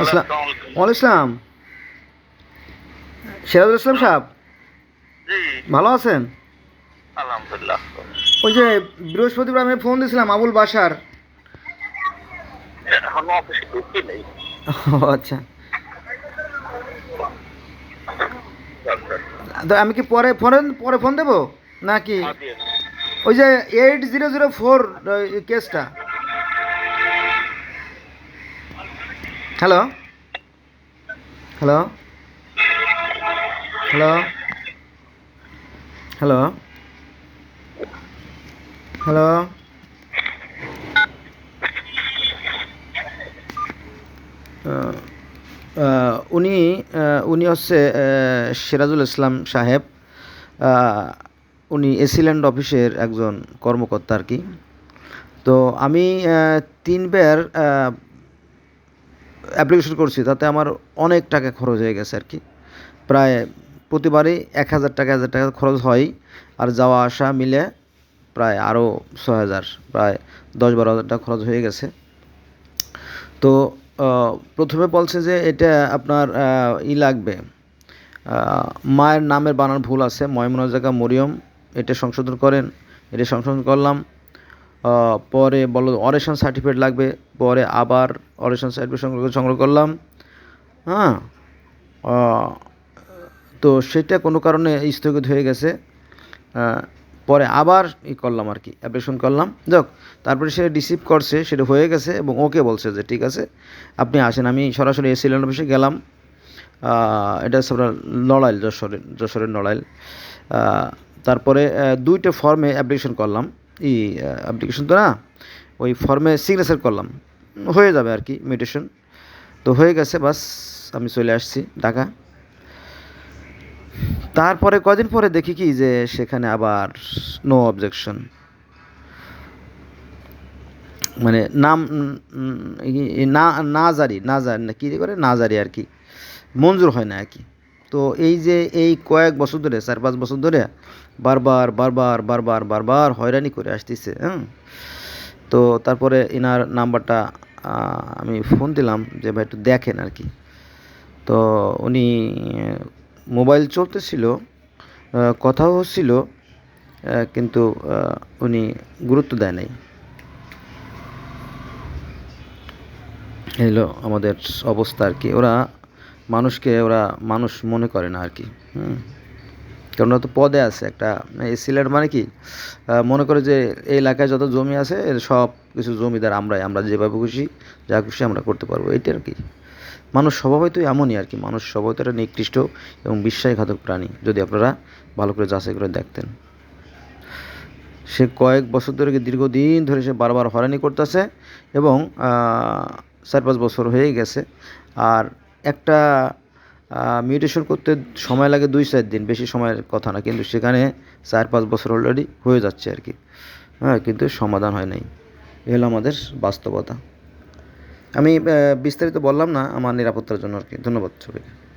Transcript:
ওয়ালাইকুম ইসলাম সিরাজুল ইসলাম সাহেব? ভালো আছেন? আলহামদুলিল্লাহ। ওই যে বৃহস্পতিবার আমি ফোন দিয়েছিলাম আবুল বাসার আচ্ছা। আমি কি পরে ফোন পরে ফোন দেবো? নাকি? হ্যাঁ। ওই যে এইট জিরো জিরো ফোর কেসটা। Hello hello hello hello hello আহ, আহ, উনি উনি হচ্ছে সিরাজুল ইসলাম সাহেব। উনি এসিল্যান্ড অফিসের একজন কর্মকর্তা আর কি। তো আমি তিনবার অ্যাপ্লিকেশন করছি, তাতে আমার অনেক টাকা খরচ হয়ে গেছে আর কি। প্রায় প্রতিবারই এক হাজার টাকা হাজার টাকা খরচ হয়, আর যাওয়া আসা মিলে প্রায় আরও ছ হাজার, প্রায় দশ বারো হাজার টাকা খরচ হয়ে গেছে। তো প্রথমে বলছে যে এটা আপনার ই লাগবে। মায়ের নামের বানান ভুল আছে ময়মনা জায়গা মরিয়ম, এটা সংশোধন করেন, এটা সংশোধন করলাম। পরে বলো অরেশন সার্টিফিকেট লাগবে, পরে আবার অরেশন সার্টিফিকেট সংগ্রহ সংগ্রহ করলাম। হ্যাঁ তো সেটা কোনো কারণে স্থগিত হয়ে গেছে। পরে আবার ই করলাম আর কি অ্যাপ্লিকেশন করলাম। যাক, তারপরে সে রিসিভ করছে, সেটা হয়ে গেছে এবং ওকে বলছে যে ঠিক আছে, আপনি আসেন। আমি সরাসরি এসিলেন্ড অফিসে গেলাম। এটা হচ্ছে আপনার নড়াইল, যশোরের যশোরের নড়াইল। তারপরে দুইটা ফর্মে অ্যাপ্লিকেশন করলাম। ই অ্যাপ্লিকেশন তো না, ওই ফর্মে সিগনেচার করলাম। হয়ে যাবে আর কি মিউটেশন তো হয়ে গেছে, বাস, আমি চলে আসছি ঢাকা। তারপরে কদিন পরে দেখি কি যে সেখানে আবার নো অবজেকশন মানে নাম না না জারি না জারি না কী করে না জারি আর কি। মঞ্জুর হয় না আর কি। তো এই যে এই কয়েক বছর ধরে, চার পাঁচ বছর ধরে বারবার বারবার বারবার বারবার হয়রানি করে আসতেছে হ্যাঁ? তো তারপরে এনার নাম্বারটা আমি ফোন দিলাম যে, ভাই, একটু দেখেন আর কি। তো উনি মোবাইল চলতেছিল কথাও হচ্ছিল কিন্তু উনি গুরুত্ব দেয় নাই। হলো আমাদের অবস্থা আর কি। ওরা মানুষকে ওরা মানুষ মনে করে না আর কি, হুম। কারণ তো পদে আছে, একটা এই সিলেট মানে কি মনে করে যে এই এলাকায় যত জমি আছে, এর সব কিছু জমিদার আমরাই, আমরা যেভাবে খুশি, যা খুশি আমরা করতে পারব, এইটা আর কি। মানুষ স্বভাবই তো এমনই আর কি, মানুষ স্বভাবই তো একটা নিকৃষ্ট এবং বিশ্বাসঘাতক প্রাণী, যদি আপনারা ভালো করে যাচাই করে দেখতেন। সে কয়েক বছর ধরে দীর্ঘদিন ধরে সে বারবার হয়রানি করতেছে এবং চার পাঁচ বছর হয়ে গেছে, আর একটা মিউটেশন করতে সময় লাগে দুই চার দিন, বেশি সময়ের কথা না। কিন্তু সেখানে চার পাঁচ বছর অলরেডি হয়ে যাচ্ছে আর কি। হ্যাঁ কিন্তু সমাধান হয় নাই। এ হলো আমাদের বাস্তবতা। আমি বিস্তারিত বললাম না, আমার নিরাপত্তার জন্য আর কি। ধন্যবাদ সবাইকে।